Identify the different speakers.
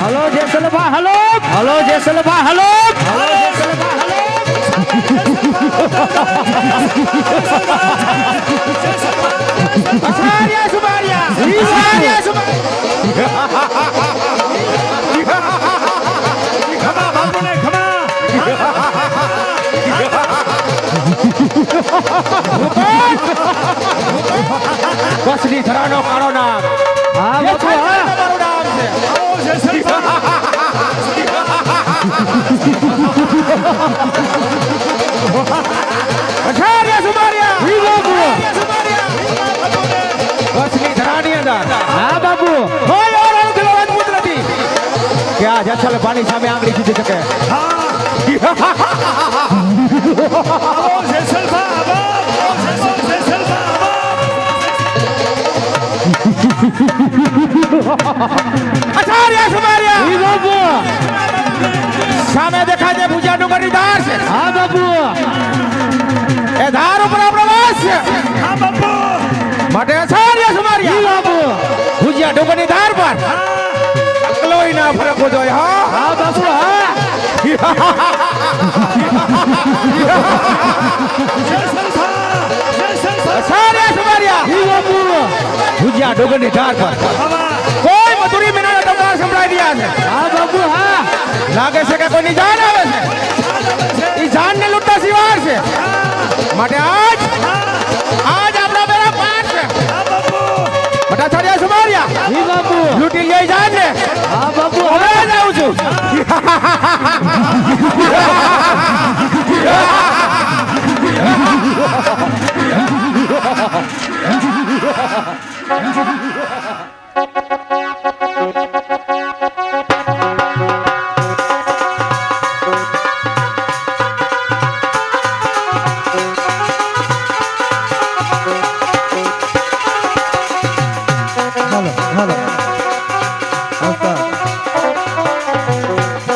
Speaker 1: Hello Jesalbha hello. Hello Jesalbha hello. Hello Jesalbha hello
Speaker 2: અસારિયા સુમારિયા
Speaker 1: અસારિયા
Speaker 2: કસની ધરાનો કાળો નામ.
Speaker 1: હા બાપુ. હા
Speaker 2: તમારું નામ છે. આવો જેસલભા અસારિયા સુમારિયા.
Speaker 1: ઈ ગુરુ
Speaker 2: કસની ધરાની અંદર.
Speaker 1: હા બાબુ
Speaker 2: હોય ઓર અંકલ રાજપૂત નથી. કે આ જસલ પાણી સામે આંગળી ખીચી શકે. આવો
Speaker 3: જેસલભા આવો આવો
Speaker 2: અસારિયા સુમારિયા! ઈ
Speaker 1: બાપુ!
Speaker 2: સામે દેખાય છે પૂજા ડુંગરની ધાર છે.
Speaker 1: હા બાપુ!
Speaker 2: એ ધાર ઉપર આપણો વાસ છે. હા બાપુ! માટે અસારિયા સુમારિયા! ઈ
Speaker 1: બાપુ!
Speaker 2: પૂજા ડુંગરની ધાર પર. અકલોય ના ફરકવો જોઈએ હા? હા
Speaker 1: બાપુ હા!
Speaker 2: જેસલભા સુમારિયા!
Speaker 1: ઈ બાપુ!
Speaker 2: પૂજા ડુંગરની ધાર પર. રહ્યા છે. લાગે છે કે કોઈની જાન આવે છે? એ જાન ને લૂંટતા સિવાર છે. માટે આજ આજ આપણા બેરા પાર છે. બટા થાડિયા સુમારિયા
Speaker 1: જી બાબુ
Speaker 2: લૂંટી લઈ જાન ને
Speaker 1: હા બાબુ હવે
Speaker 2: જ આવું છું. Yeah. 看到